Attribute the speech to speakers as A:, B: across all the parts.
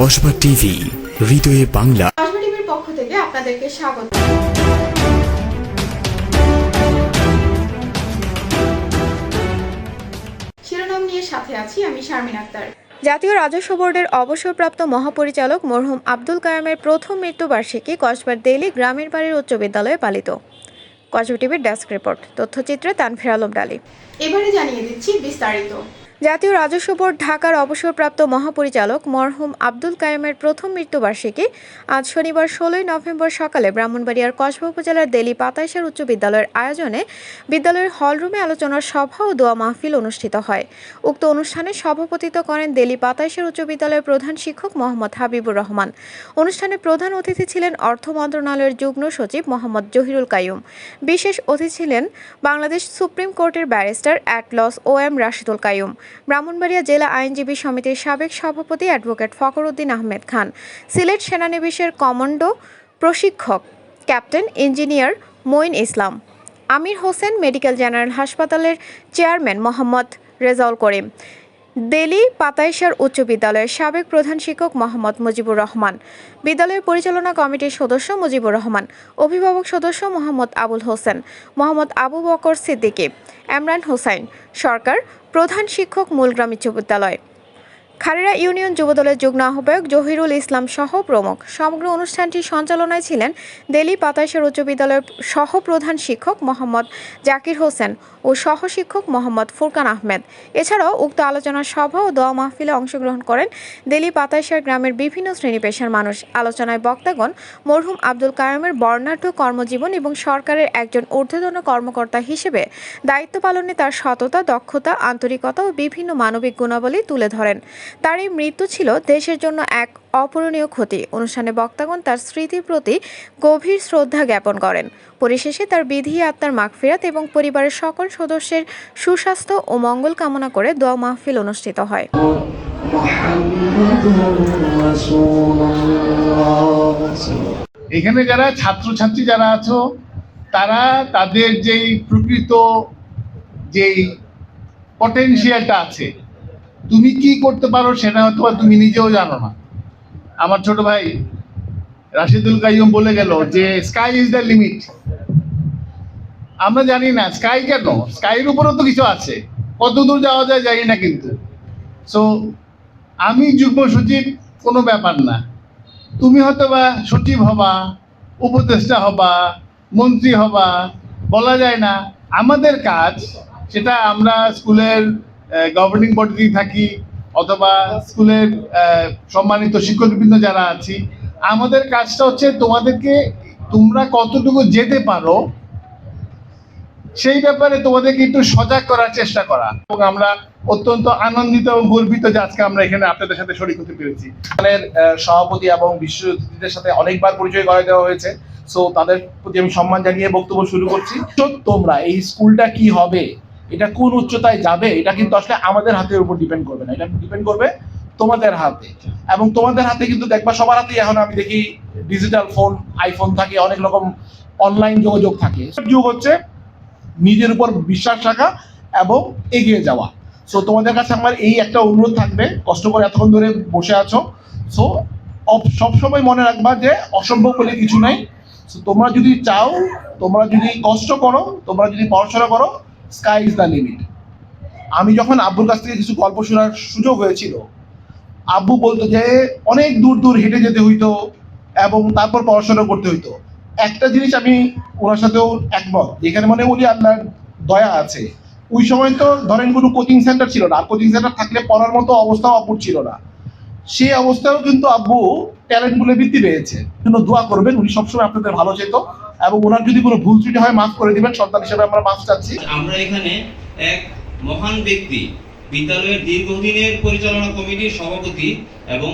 A: Kasba TV হৃদয়ে বাংলা।
B: কসবা টিভির পক্ষ থেকে আপনাদেরকে স্বাগত। শিরোনাম নিয়ে সাথে আছি আমি শারমিন আক্তার। জাতীয় রাজস্ব বোর্ডের অবসরপ্রাপ্ত মহাপরিচালক মরহুম আব্দুল কালামের প্রথম মৃত্যুবার্ষিকী কসবার দেইলি গ্রামের বাড়ির উচ্চ বিদ্যালয়ে পালিত। কসবা টিভির ডেস্ক রিপোর্ট তথ্যচিত্রে তানফির আলম ডালি। এবারে জানিয়ে দিচ্ছি বিস্তারিত। জাতীয় রাজস্ব বোর্ড ঢাকার অবসরপ্রাপ্ত মহাপরিচালক মরহুম আব্দুল কায়েমের প্রথম মৃত্যুবার্ষিকী আজ শনিবার ষোলোই নভেম্বর সকালে ব্রাহ্মণবাড়িয়ার কসবা উপজেলার দেলি পাতাইশের উচ্চ বিদ্যালয়ের আয়োজনে বিদ্যালয়ের হলরুমে আলোচনার সভা ও দোয়া মাহফিল অনুষ্ঠিত হয়। উক্ত অনুষ্ঠানে সভাপতিত্ব করেন দেলি পাতাইশের উচ্চ বিদ্যালয়ের প্রধান শিক্ষক মোহাম্মদ হাবিবুর রহমান। অনুষ্ঠানে প্রধান অতিথি ছিলেন অর্থ মন্ত্রণালয়ের যুগ্ম সচিব মোহাম্মদ জহিরুল কাইয়ুম। বিশেষ অতিথি ছিলেন বাংলাদেশ সুপ্রিম কোর্টের ব্যারিস্টার অ্যাটলস ও এম রাশিদুল কাইয়ুম। ব্রাহ্মণবাড়িয়া জেলা আইনজীবী সমিতির সাবেক সভাপতি অ্যাডভোকেট ফখরুদ্দিন আহমেদ খান, সিলেট সেনানিবেশের কমান্ডো প্রশিক্ষক captain engineer Moin Islam, Amir Hossain medical general হাসপাতালের চেয়ারম্যান মোহাম্মদ রেজাউল করিম দেলি পাতাইশার উচ্চ বিদ্যালয়ের সাবেক প্রধান শিক্ষক মোহাম্মদ মুজিবুর রহমান, বিদ্যালয়ের পরিচালনা কমিটির সদস্য মুজিবুর রহমান, অভিভাবক সদস্য মোহাম্মদ আবুল হোসেন, মোহাম্মদ আবু বকর সিদ্দিকী এমরান হোসাইন, সরকার প্রধান শিক্ষক মূলগ্রাম উচ্চ বিদ্যালয়। খারেরা ইউনিয়ন যুবদলের যুগ্ম আহ্বায়ক জহিরুল ইসলাম সহ প্রমুখ। সমগ্র অনুষ্ঠানটি সঞ্চালনায় ছিলেন দেলি পাতাইশের উচ্চ বিদ্যালয়ের সহ প্রধান শিক্ষক মোহাম্মদ জাকির হোসেন ও সহ শিক্ষক মোহাম্মদ ফুরকান আহমেদ। এছাড়াও উক্ত আলোচনা সভা ও দোয়া মাহফিলে অংশগ্রহণ করেন দেলি পাতাইশের গ্রামের বিভিন্ন শ্রেণি পেশার মানুষ। আলোচনায় বক্তাগণ মরহুম আব্দুল কায়ামের বর্ণাঢ্য কর্মজীবন এবং সরকারের একজন ঊর্ধ্বতন কর্মকর্তা হিসেবে দায়িত্ব পালনে তার সততা, দক্ষতা, আন্তরিকতা ও বিভিন্ন মানবিক গুণাবলী তুলে ধরেন। তার এই মৃত্যু ছিল দেশের জন্য এক অপূরণীয় ক্ষতি। অনুষ্ঠানে বক্তাগণ তার স্মৃতির প্রতি গভীর শ্রদ্ধা জ্ঞাপন করেন। পরিশেষে তার বিধি, আত্মার মাগফিরাত এবং পরিবারের সকল সদস্যের সুস্বাস্থ্য ও মঙ্গল কামনা করে দোয়া মাহফিল অনুষ্ঠিত হয়।
C: এখানে যারা ছাত্রছাত্রী যারা আছো, তারা তাদের যেই প্রকৃত যেই পটেনশিয়ালটা আছে তুমি কি করতে পারো সেটা হয়তো তুমি নিজেও জানো না। আমার ছোট ভাই রাশিদুল কাইম বলে গেল যে স্কাই ইজ দ্য লিমিট আমরা জানি না স্কাই কেন? স্কাইয়ের উপরেও তো কিছু আছে। কত দূর যাওয়া যায় জানি না কিন্তু। সো আমি যুগ্ম সচিব, কোনো ব্যাপার না। তুমি হয়তো বা সচিব হবা, উপদেষ্টা হবা, মন্ত্রী হবা, বলা যায় না। আমাদের কাজ, সেটা আমরা স্কুলের গভর্নিং বডিতেই থাকি অথবা স্কুলের সম্মানিত শিক্ষকবৃন্দ যারা আছি আমাদের কাজটা হচ্ছে তোমাদেরকে তোমরা কতটুকু যেতে পারো সেই ব্যাপারে তোমাদেরকে একটু সজাগ করার চেষ্টা করা। এবং আমরা অত্যন্ত আনন্দিত এবং গর্বিত যে আজকে আমরা এখানে আপনাদের সাথে শরীর হতে পেরেছি।
D: আহ, সভাপতি এবং বিশ্ব অতিথিদের সাথে অনেকবার পরিচয় করে দেওয়া হয়েছে। সো তাদের প্রতি আমি সম্মান জানিয়ে বক্তব্য শুরু করছি। তোমরা এই স্কুলটা কি হবে? এটা কোন উচ্চতায় যাবে, এটা কিন্তু আসলে আমাদের হাতের উপর ডিপেন্ড করবে না। এটা ডিপেন্ড করবে তোমাদের হাতে। এবং তোমাদের হাতে কিন্তু দেখবা সবার হাতেই এখন আমি দেখি ডিজিটাল ফোন আইফোন থাকে, অনেক রকম অনলাইন যোগাযোগ থাকে। যুগ হচ্ছে নিজের উপর বিশ্বাস রাখা এবং এগিয়ে যাওয়া। সো তোমাদের কাছে আমার এই একটা অনুরোধ থাকবে, কষ্ট করে এতক্ষণ ধরে বসে আছো। সো সবসময় মনে রাখবা যে অসম্ভব বলে কিছু নাই। তোমরা যদি চাও, তোমরা যদি কষ্ট করো, তোমরা যদি পড়াশোনা করো স্কাই ইজ দ্য লিমিট আমি যখন আব্বুর কাছ থেকে কিছু গল্প শোনার সুযোগ হয়েছিল, আব্বু বলতো যে, অনেক দূর দূর হেঁটে যেতে হইতো এবং তারপর পড়াশোনা করতে হইতো। একটা জিনিস আমি ওনার সাথেও একমত, যেখানে মনে বলি আল্লাহর দয়া আছে। ওই সময় তো ধরেন কোনো কোচিং সেন্টার ছিল না কোচিং সেন্টার থাকলে পড়ার মতো অবস্থাও আব্বুর ছিল না। সেই অবস্থায়ও কিন্তু আব্বু ট্যালেন্টগুলো বৃদ্ধি পেয়েছে। জন্য দোয়া করবেন, উনি সবসময় আপনাদের ভালো চেত এবং ওনার যদি কোনো ভুল ত্রুটি হয় মাফ করে দিবেন। সন্তান হিসেবে আমরা মাফ চাচ্ছি।
E: আমরা এখানে এক মহান ব্যক্তি বিদ্যালয়ের দীর্ঘদিনের পরিচালনা কমিটির সভাপতি এবং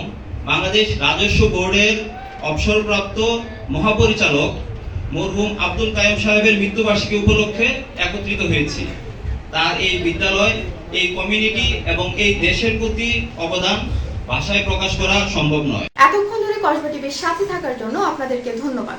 E: বাংলাদেশ রাজস্ব বোর্ডের অবসরপ্রাপ্ত মহাপরিচালক মরহুম আব্দুল কায়েম সাহেবের মৃত্যুবার্ষিকী উপলক্ষে একত্রিত হয়েছি। তার এই বিদ্যালয় এই কমিউনিটি এবং এই দেশের প্রতি অবদান ভাষায় প্রকাশ করা সম্ভব নয়।
B: এতক্ষণ ধরে কসবা টিভির সাথে থাকার জন্য আপনাদেরকে ধন্যবাদ।